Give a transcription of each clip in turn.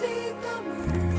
சுபரா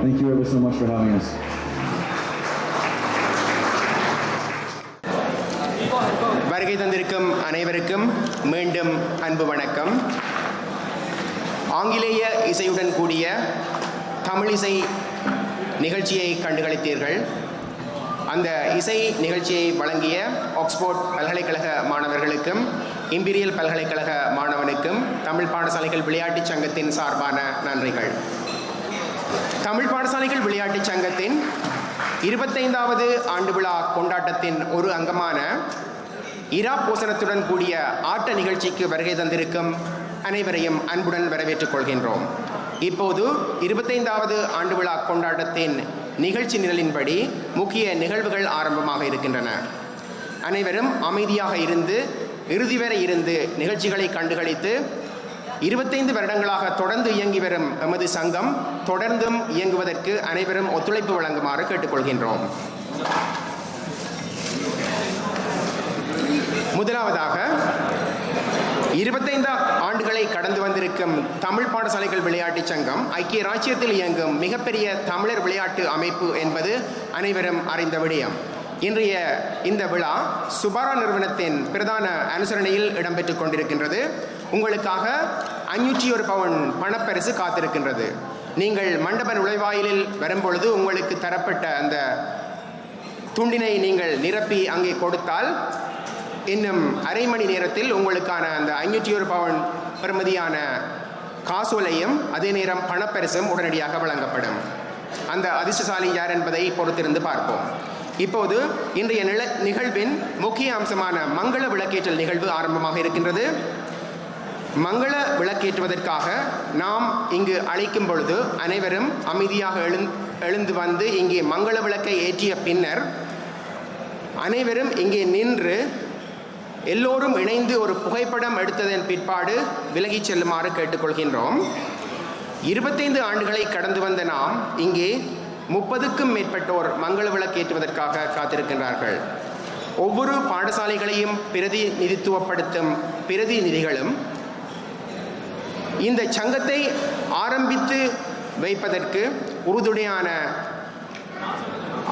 Brahmins. வருகை தந்திருக்கும் அனைவருக்கும் மீண்டும் அன்பு வணக்கம். ஆங்கிலேய இசையுடன் கூடிய தமிழிசை நிகழ்ச்சியை கண்டுகளித்தீர்கள். அந்த இசை நிகழ்ச்சியை வழங்கிய ஆக்ஸ்போர்ட் பல்கலைக்கழக மாணவர்களுக்கும் இம்பீரியல் பல்கலைக்கழக மாணவனுக்கும் தமிழ் பாடசாலைகள் விளையாட்டுச் சங்கத்தின் சார்பான நன்றிகள். தமிழ் பாடசாலைகள் விளையாட்டுச் சங்கத்தின் இருபத்தைந்தாவது ஆண்டு விழா கொண்டாட்டத்தின் ஒரு அங்கமான இரா போசனத்துடன் கூடிய ஆட்ட நிகழ்ச்சிக்கு வருகை தந்திருக்கும் அனைவரையும் அன்புடன் வரவேற்றுக் கொள்கின்றோம். இப்போது இருபத்தைந்தாவது ஆண்டு விழா கொண்டாட்டத்தின் நிகழ்ச்சி நிரலின்படி முக்கிய நிகழ்வுகள் ஆரம்பமாக இருக்கின்றன. அனைவரும் அமைதியாக இருந்து இறுதி வரை இருந்து நிகழ்ச்சிகளை கண்டுகளித்து இருபத்தைந்து வருடங்களாக தொடர்ந்து இயங்கி வரும் எமது சங்கம் தொடர்ந்தும் இயங்குவதற்கு அனைவரும் ஒத்துழைப்பு வழங்குமாறு கேட்டுக்கொள்கின்றோம். முதலாவதாக இருபத்தைந்து ஆண்டுகளை கடந்து வந்திருக்கும் தமிழ் பாடசாலைகள் விளையாட்டுச் சங்கம் ஐக்கிய ராச்சியத்தில் இயங்கும் மிகப்பெரிய தமிழர் விளையாட்டு அமைப்பு என்பது அனைவரும் அறிந்த விடயம். இன்றைய இந்த விழா சுபாரா நிறுவனத்தின் பிரதான அனுசரணையில் இடம்பெற்றுக் கொண்டிருக்கின்றது. உங்களுக்காக அஞ்சூற்றி ஒரு பவுன் பணப்பரிசு காத்திருக்கின்றது. நீங்கள் மண்டப நுழைவாயிலில் வரும்பொழுது உங்களுக்கு தரப்பட்ட அந்த துண்டினை நீங்கள் நிரப்பி அங்கே கொடுத்தால் இன்னும் அரை மணி நேரத்தில் உங்களுக்கான அந்த ஐநூற்றி ஒரு பவுன் பெறுமதியான காசோலையும் அதே நேரம் பணப்பரிசும் உடனடியாக வழங்கப்படும். அந்த அதிர்ஷ்டசாலி யார் என்பதை பொறுத்திருந்து பார்ப்போம். இப்போது இன்றைய நில நிகழ்வின் முக்கிய அம்சமான மங்கள விளக்கேற்றல் நிகழ்வு ஆரம்பமாக இருக்கின்றது. மங்கள விளக்கேற்றுவதற்காக நாம் இங்கு அழைக்கும் பொழுது அனைவரும் அமைதியாக எழுந் எழுந்து வந்து இங்கே மங்கள விளக்கை ஏற்றிய பின்னர் அனைவரும் இங்கே நின்று எல்லோரும் இணைந்து ஒரு புகைப்படம் எடுத்ததன் பிற்பாடு விலகிச் செல்லுமாறு கேட்டுக்கொள்கின்றோம். இருபத்தைந்து ஆண்டுகளை கடந்து வந்த நாம் இங்கே முப்பதுக்கும் மேற்பட்டோர் மங்கள விளக்கேற்றுவதற்காக காத்திருக்கின்றார்கள். ஒவ்வொரு பாடசாலைகளையும் பிரதிநிதித்துவப்படுத்தும் பிரதிநிதிகளும் இந்த சங்கத்தை ஆரம்பித்து வைப்பதற்கு உறுதுணையான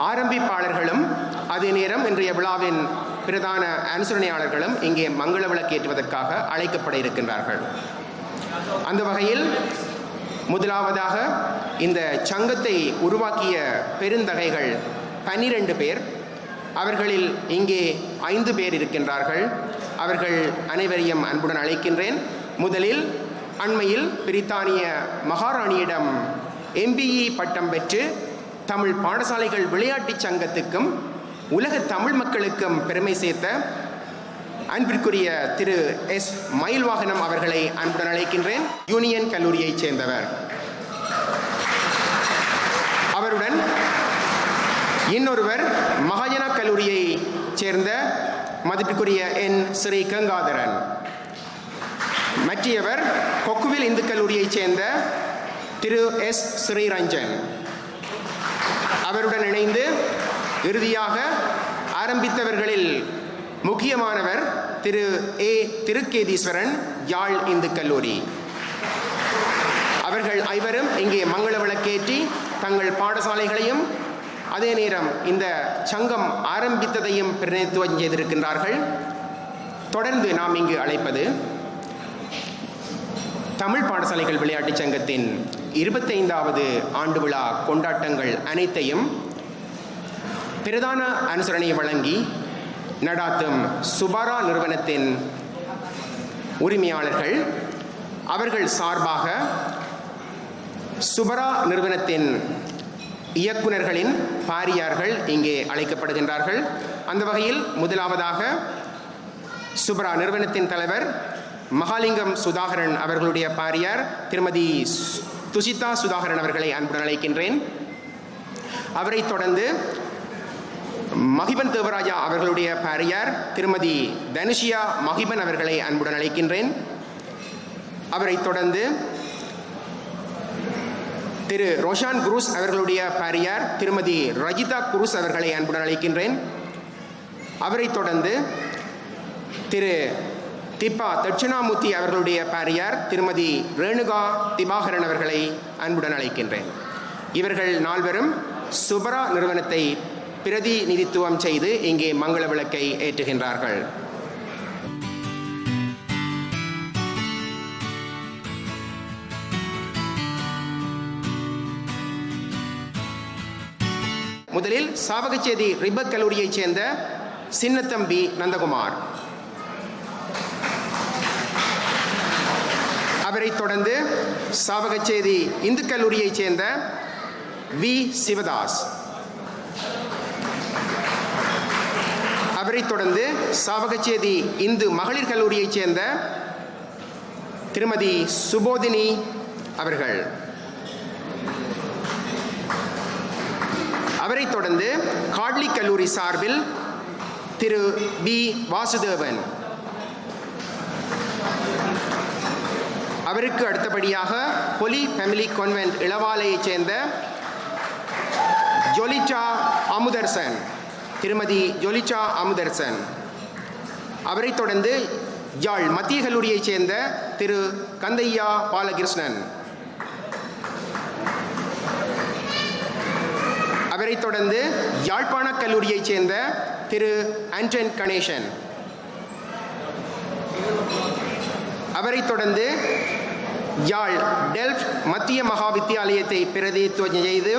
ஆரம்பிப்பாளர்களும் அதே நேரம் இன்றைய விழாவின் பிரதான அனுசரணையாளர்களும் இங்கே மங்கள விளக்கேற்றுவதற்காக அழைக்கப்பட இருக்கின்றார்கள். அந்த வகையில் முதலாவதாக இந்த சங்கத்தை உருவாக்கிய பெருந்தகைகள் பன்னிரண்டு பேர் அவர்களில் இங்கே ஐந்து பேர் இருக்கின்றார்கள். அவர்கள் அனைவரையும் அன்புடன் அழைக்கின்றேன். முதலில் அண்மையில் பிரித்தானிய மகாராணியிடம் எம்பிஇ பட்டம் பெற்று தமிழ் பாடசாலைகள் விளையாட்டுச் சங்கத்துக்கும் உலக தமிழ் மக்களுக்கும் பெருமை சேர்த்த அன்பிற்குரிய திரு எஸ். மயில்வாகனம் அவர்களை அன்புடன் அழைக்கின்றேன். யூனியன் கல்லூரியைச் சேர்ந்தவர். அவருடன் இன்னொருவர் மகாஜனா கல்லூரியை சேர்ந்த மதிப்பிற்குரிய என். ஸ்ரீ கங்காதரன் மற்றியவர் கொக்குவில் இந்து கல்லூரியைச் சேர்ந்த திரு எஸ் ஸ்ரீரஞ்சன் அவருடன் இணைந்து இறுதியாக ஆரம்பித்தவர்களில் முக்கியமானவர் திரு ஏ திருக்கேதீஸ்வரன் யாழ் இந்து கல்லூரி. அவர்கள் ஐவரும் இங்கே மங்கள விளக்கேற்றி தங்கள் பாடசாலைகளையும் அதே நேரம் இந்த சங்கம் ஆரம்பித்ததையும் பிரதிநிதித்துவம் செய்திருக்கின்றார்கள். தொடர்ந்து நாம் இங்கு அழைப்பது தமிழ் பாடசாலைகள் விளையாட்டுச் சங்கத்தின் இருபத்தைந்தாவது ஆண்டு விழா கொண்டாட்டங்கள் அனைத்தையும் பிரதான அனுசரணை வழங்கி நடாத்தும் சுபாரா நிறுவனத்தின் உரிமையாளர்கள். அவர்கள் சார்பாக சுபரா நிறுவனத்தின் இயக்குனர்களின் பாரியார்கள் இங்கே அழைக்கப்படுகின்றார்கள். அந்த வகையில் முதலாவதாக சுபரா நிறுவனத்தின் தலைவர் மகாலிங்கம் சுதாகரன் அவர்களுடைய பாரியார் திருமதி சு- துஷிதா சுதாகரன் அவர்களை அன்புடன் அழைக்கின்றேன். அவரைத் தொடர்ந்து மகிபன் தேவராஜா அவர்களுடைய பாரியார் திருமதி தனுஷியா மகிபன் அவர்களை அன்புடன் அழைக்கின்றேன். அவரைத் தொடர்ந்து திரு ரோஷான் குரூஸ் அவர்களுடைய பாரியார் திருமதி ரஜிதா குரூஸ் அவர்களை அன்புடன் அழைக்கின்றேன். அவரைத் தொடர்ந்து திரு திப்பா தட்சிணாமூர்த்தி அவர்களுடைய பாரியார் திருமதி ரேணுகா திபாகரன் அவர்களை அன்புடன் அழைக்கின்றேன். இவர்கள் நால்வரும் சுபரா நிறுவனத்தை பிரதிநிதித்துவம் செய்து இங்கே மங்கள விளக்கை ஏற்றுகின்றார்கள். முதலில் சாவகச்சேரி ரிபக் கல்லூரியைச் சேர்ந்த சின்னத்தம்பி நந்தகுமார். அவரைத் தொடர்ந்து சாவகச்சேரி இந்து கல்லூரியைச் சேர்ந்த வி. சிவதாஸ். அவரைத் தொடர்ந்து சாவகச்சேரி இந்து மகளிர் கல்லூரியைச் சேர்ந்த திருமதி சுபோதினி அவர்கள். அவரைத் தொடர்ந்து காட்லி கல்லூரி சார்பில் திரு பி வாசுதேவன். அவருக்கு அடுத்தபடியாக ஹொலி ஃபேமிலி கான்வென்ட் இளவாலையைச் சேர்ந்த ஜொலிச்சா அமுதர்சன் திருமதி ஜொலிச்சா அமுதர்சன். அவரைத் தொடர்ந்து யாழ் மத்திய கல்லூரியைச் சேர்ந்த திரு கந்தையா பாலகிருஷ்ணன். அவரைத் தொடர்ந்து யாழ்ப்பாண கல்லூரியைச் சேர்ந்த திரு ஆண்டன் கணேசன். அவரைத் தொடர்ந்து யாழ் டெல்ஃப் மத்திய மகா வித்தியாலயத்தை பிரதித்துவம் செய்து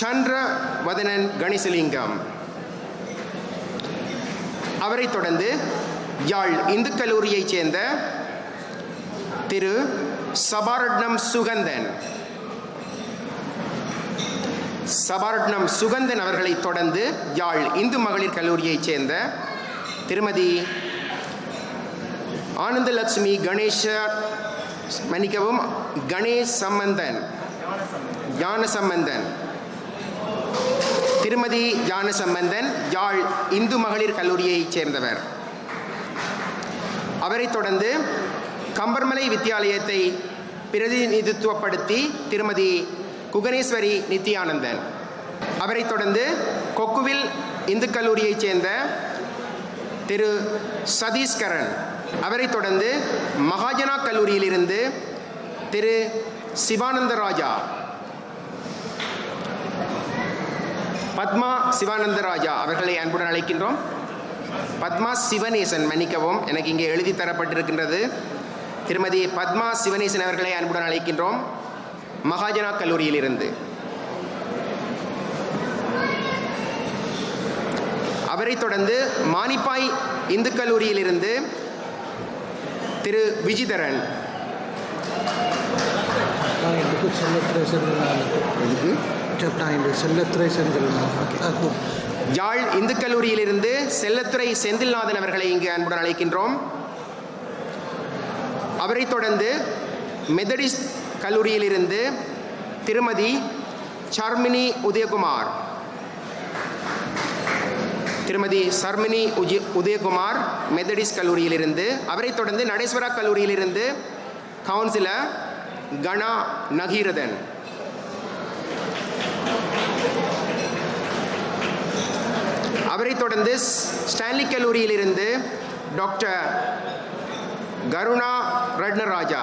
சந்திரவதனன் கணேசலிங்கம். அவரைத் தொடர்ந்து யாழ் இந்து கல்லூரியைச் சேர்ந்த திரு சபாரட்னம் சுகந்தன். சபாரட்னம் சுகந்தன் அவர்களைத் தொடர்ந்து யாழ் இந்து மகளிர் கல்லூரியைச் சேர்ந்த திருமதி ஆனந்தலட்சுமி கணேஷ மன்னிக்கவும் கணேஷ் சம்பந்தன் ஞான சம்பந்தன் திருமதி ஞான சம்பந்தன் யாழ் இந்து மகளிர் கல்லூரியைச் சேர்ந்தவர். அவரைத் தொடர்ந்து கம்பர்மலை வித்தியாலயத்தை பிரதிநிதித்துவப்படுத்தி திருமதி குகனேஸ்வரி நித்யானந்தன். அவரைத் தொடர்ந்து கொக்குவில் இந்து கல்லூரியைச் சேர்ந்த திரு சதீஷ்கரன் அவரைத் தொடர்ந்து மகாஜனா கல்லூரியிலிருந்து திரு சிவானந்த ராஜா பத்மா சிவானந்த ராஜா அவர்களை அன்புடன் அழைக்கின்றோம். பத்மா சிவநேசன் மன்னிக்கவும் எனக்கு இங்கே எழுதி தரப்பட்டிருக்கின்றது. திருமதி பத்மா சிவநேசன் அவர்களை அன்புடன் அழைக்கின்றோம். மகாஜனா கல்லூரியிலிருந்து. அவரைத் தொடர்ந்து மானிப்பாய் இந்து கல்லூரியிலிருந்து திரு விஜிதரன். செப்டாயின்க்கு செல்லத்துறை செந்தில் செல்லத்துறை செந்தில் யாழ் இந்து கல்லூரியிலிருந்து செல்லத்துறை செந்தில்நாதன் அவர்களை இங்கு அன்புடன் அழைக்கின்றோம். அவரைத் தொடர்ந்து மெதடிஸ்ட் கல்லூரியிலிருந்து திருமதி சர்மினி உதயகுமார். திருமதி சர்மினி உஜி உதயகுமார் மெதடிஸ் கல்லூரியிலிருந்து அவரைத் தொடர்ந்து நடேஸ்வரா கல்லூரியிலிருந்து கவுன்சிலர் கணா நகீரதன். அவரைத் தொடர்ந்து ஸ்டான்லி கல்லூரியிலிருந்து டாக்டர் கருணா ரட்னராஜா.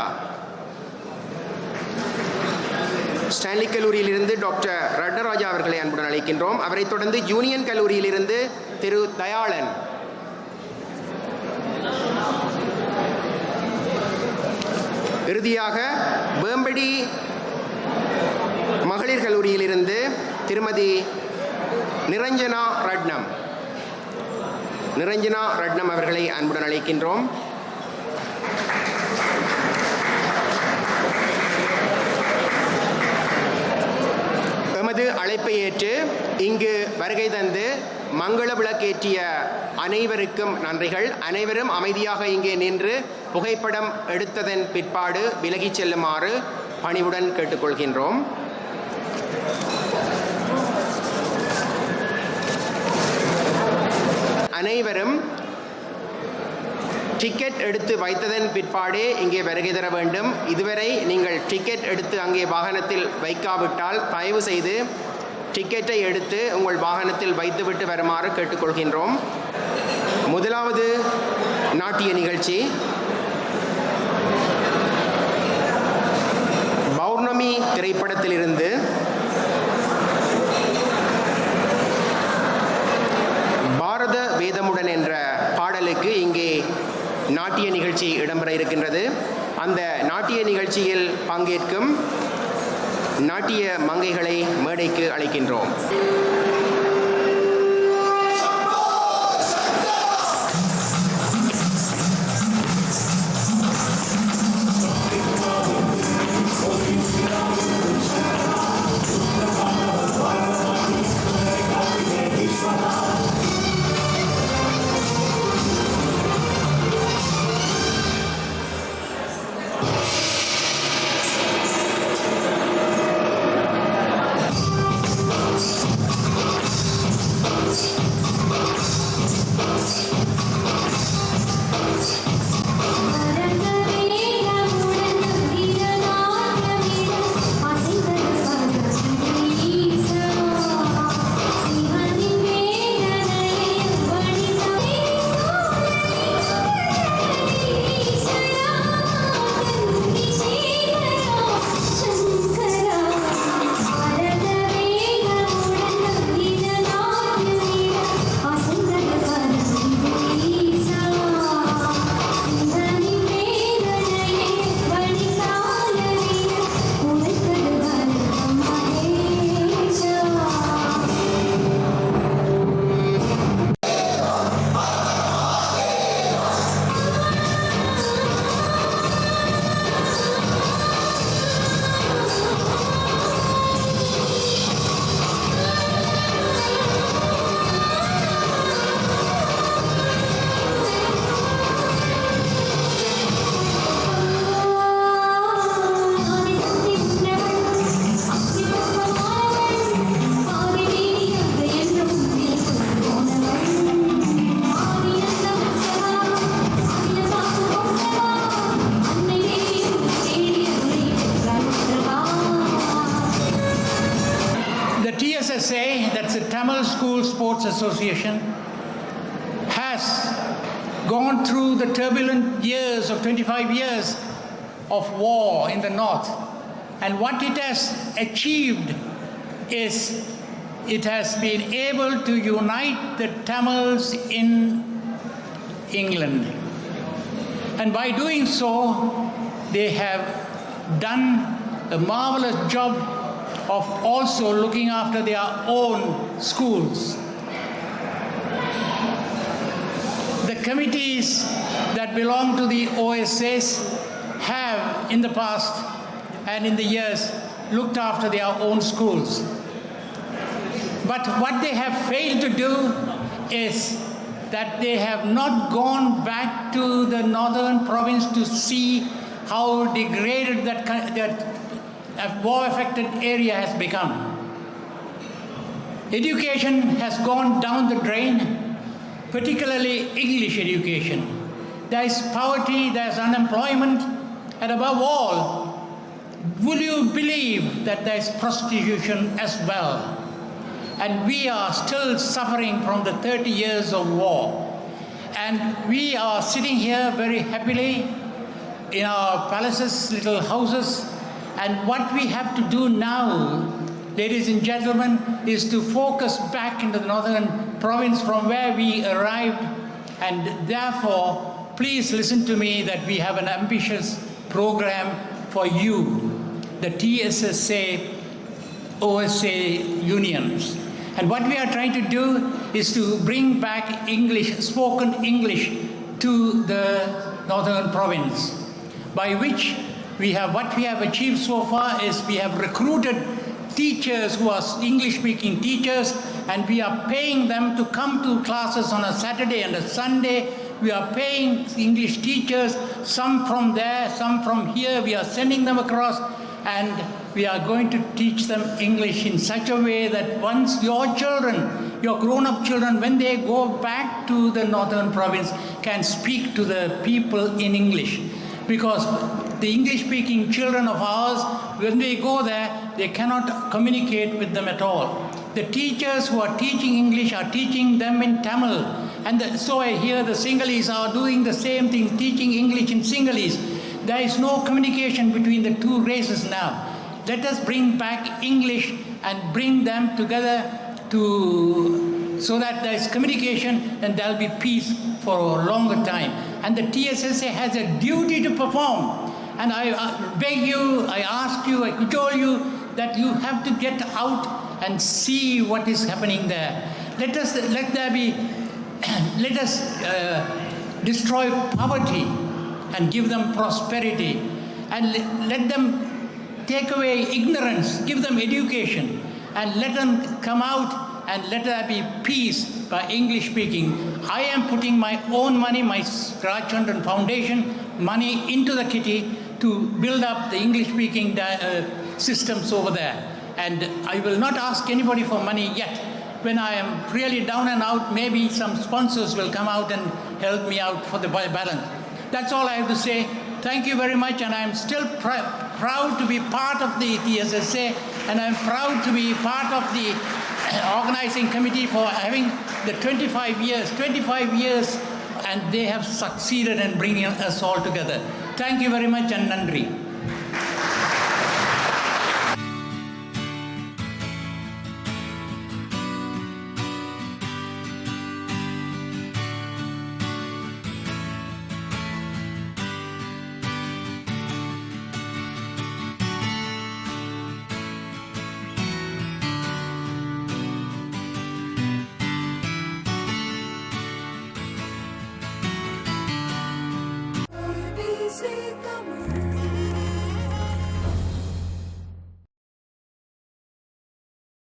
ஸ்டான்லி கல்லூரியிலிருந்து டாக்டர் ரட்னராஜா அவர்களை அன்புடன் அழைக்கின்றோம். அவரைத் தொடர்ந்து யூனியன் கல்லூரியிலிருந்து திரு தயாளன். இறுதியாக வேம்படி மகளிர் கல்லூரியிலிருந்து திருமதி நிரஞ்சனா ரட்னம். நிரஞ்சனா ரட்னம் அவர்களை அன்புடன் அழைக்கின்றோம் எமது அழைப்பை ஏற்று இங்கு வருகை தந்து மங்கள விளக்கேற்றிய அனைவருக்கும் நன்றிகள். அனைவரும் அமைதியாக இங்கே நின்று புகைப்படம் எடுத்ததன் பிற்பாடு விலகிச் செல்லுமாறு பணிவுடன் கேட்டுக்கொள்கின்றோம். அனைவரும் டிக்கெட் எடுத்து வைத்ததன் பிற்பாடே இங்கே வருகை தர வேண்டும். இதுவரை நீங்கள் டிக்கெட் எடுத்து அங்கே வாகனத்தில் வைக்காவிட்டால் தயவு செய்து டிக்கெட்டை எடுத்து உங்கள் வாகனத்தில் வைத்துவிட்டு வருமாறு கேட்டுக்கொள்கின்றோம். முதலாவது நாட்டிய நிகழ்ச்சி. பௌர்ணமி திரைப்படத்திலிருந்து நாட்டிய நிகழ்ச்சி இடம்பெற இருக்கின்றது. அந்த நாட்டிய நிகழ்ச்சியில் பங்கேற்கும் நாட்டிய மங்கைகளை மேடைக்கு அழைக்கின்றோம். Association, has gone through the turbulent years of 25 years of war in the north. And what it has achieved is it has been able to unite the Tamils in England. And by doing so, they have done a marvelous job of also looking after their own schools. The committees that belong to the OSS have in the past and in the years looked after their own schools. But what they have failed to do is that they have not gone back to the northern province to see how degraded that, that uh, war affected area has become. Education has gone down the drain, particularly English education. There is poverty, there is unemployment, and above all, will you believe that there is prostitution as well? And we are still suffering from the 30 years of war. And we are sitting here very happily in our palaces, little houses. And what we have to do now, ladies and gentlemen, is to focus back into the northern province from where we arrived. And therefore, please listen to me that we have an ambitious program for you, the TSSA OSA unions. And what we are trying to do is to bring back English, spoken English, to the northern province, by which we have what we have achieved so far is we have recruited teachers who are English speaking teachers, and we are paying them to come to classes on a Saturday and a Sunday. We are paying English teachers, some from there, some from here. We are sending them across, and we are going to teach them English in such a way that once your children, your grown up children, when they go back to the northern province, can speak to the people in English. Because the English speaking children of ours, when they go there, they cannot communicate with them at all. The teachers who are teaching English are teaching them in Tamil. And the, so I hear the Sinhalese are doing the same thing, teaching English in Sinhalese. There is no communication between the two races now. Let us bring back English and bring them together to so that there is communication and there will be peace for a longer time. and the TSSA has a duty to perform. And I uh, beg you, I ask you, I cajole you that you have to get out and see what is happening there. Let us let there be let us uh, destroy poverty and give them prosperity and le- let them take away ignorance, give them education, and let them come out and let there be peace by English speaking. I am putting my own money, my Rajchandran Foundation money into the kitty to build up the English speaking uh, systems over there. And I will not ask anybody for money yet. When I am really down and out, maybe some sponsors will come out and help me out for the balance. That's all I have to say. Thank you very much, and I'm still pr- proud to be part of the TSSA, and I'm proud to be part of the organizing committee for having the 25 years, 25 years, and they have succeeded in bringing us all together. Thank you very much, and Nandri.